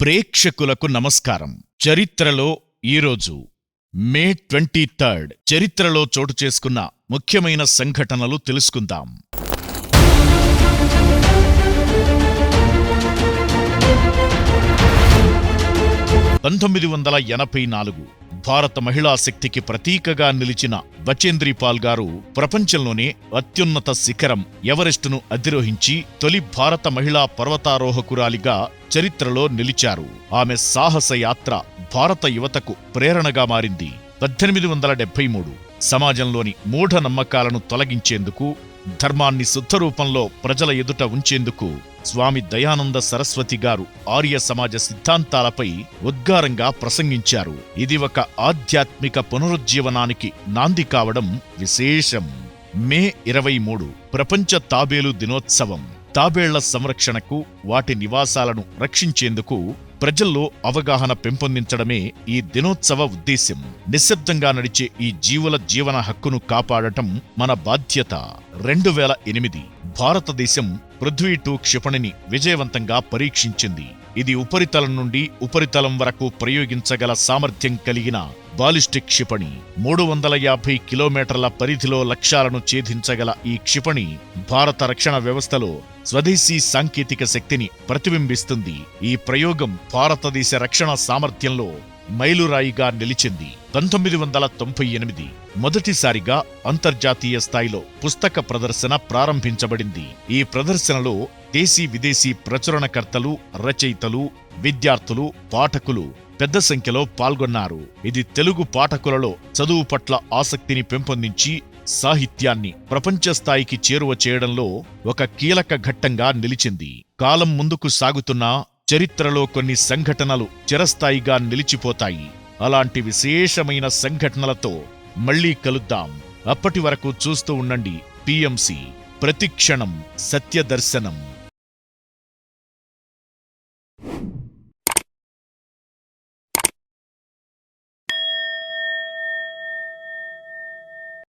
ప్రేక్షకులకు నమస్కారం. చరిత్రలో ఈరోజు మే ట్వంటీ థర్డ్. చరిత్రలో చోటు చేసుకున్న ముఖ్యమైన సంఘటనలు తెలుసుకుందాం. పంతొమ్మిది వందల ఎనభై నాలుగు భారత మహిళా శక్తికి ప్రతీకగా నిలిచిన బచేంద్రీపాల్ గారు ప్రపంచంలోనే అత్యున్నత శిఖరం ఎవరెస్టును అధిరోహించి తొలి భారత మహిళా పర్వతారోహకురాలిగా చరిత్రలో నిలిచారు. ఆమె సాహస యాత్ర భారత యువతకు ప్రేరణగా మారింది. పద్దెనిమిది వందల డెబ్బై మూడు సమాజంలోని మూఢ నమ్మకాలను తొలగించేందుకు ధర్మాన్ని శుద్ధ రూపంలో ప్రజల ఎదుట ఉంచేందుకు స్వామి దయానంద సరస్వతి గారు ఆర్య సమాజ సిద్ధాంతాలపై ఉద్గారంగా ప్రసంగించారు. ఇది ఒక ఆధ్యాత్మిక పునరుజ్జీవనానికి నాంది కావడం విశేషం. మే ఇరవై మూడు ప్రపంచ తాబేలు దినోత్సవం. తాబేళ్ళ సంరక్షణకు వాటి నివాసాలను రక్షించేందుకు ప్రజల్లో అవగాహన పెంపొందించడమే ఈ దినోత్సవ ఉద్దేశ్యం. నిశ్శబ్దంగా నడిచే ఈ జీవుల జీవన హక్కును కాపాడటం మన బాధ్యత. రెండు వేల ఎనిమిది భారతదేశం పృథ్వీ టూ క్షిపణిని విజయవంతంగా పరీక్షించింది. ఇది ఉపరితలం నుండి ఉపరితలం వరకు ప్రయోగించగల సామర్థ్యం కలిగిన బాలిస్టిక్ క్షిపణి. మూడు వందల యాభై కిలోమీటర్ల పరిధిలో లక్ష్యాలను ఛేదించగల ఈ క్షిపణి భారత రక్షణ వ్యవస్థలో స్వదేశీ సాంకేతిక శక్తిని ప్రతిబింబిస్తుంది. ఈ ప్రయోగం భారతదేశ రక్షణ సామర్థ్యంలో మైలురాయిగా నిలిచింది. పంతొమ్మిది వందల తొంభై ఎనిమిది మొదటిసారిగా అంతర్జాతీయ స్థాయిలో పుస్తక ప్రదర్శన ప్రారంభించబడింది. ఈ ప్రదర్శనలో దేశీ విదేశీ ప్రచురణకర్తలు రచయితలు విద్యార్థులు పాఠకులు పెద్ద సంఖ్యలో పాల్గొన్నారు. ఇది తెలుగు పాఠకులలో చదువు పట్ల ఆసక్తిని పెంపొందించి సాహిత్యాన్ని ప్రపంచ స్థాయికి చేరువ చేయడంలో ఒక కీలక ఘట్టంగా నిలిచింది. కాలం ముందుకు సాగుతున్నా చరిత్రలో కొన్ని సంఘటనలు చిరస్థాయిగా నిలిచిపోతాయి. అలాంటి విశేషమైన సంఘటనలతో మళ్ళీ కలుద్దాం. అప్పటి వరకు చూస్తూ ఉండండి. పిఎంసి. ప్రతిక్షణం సత్యదర్శనం.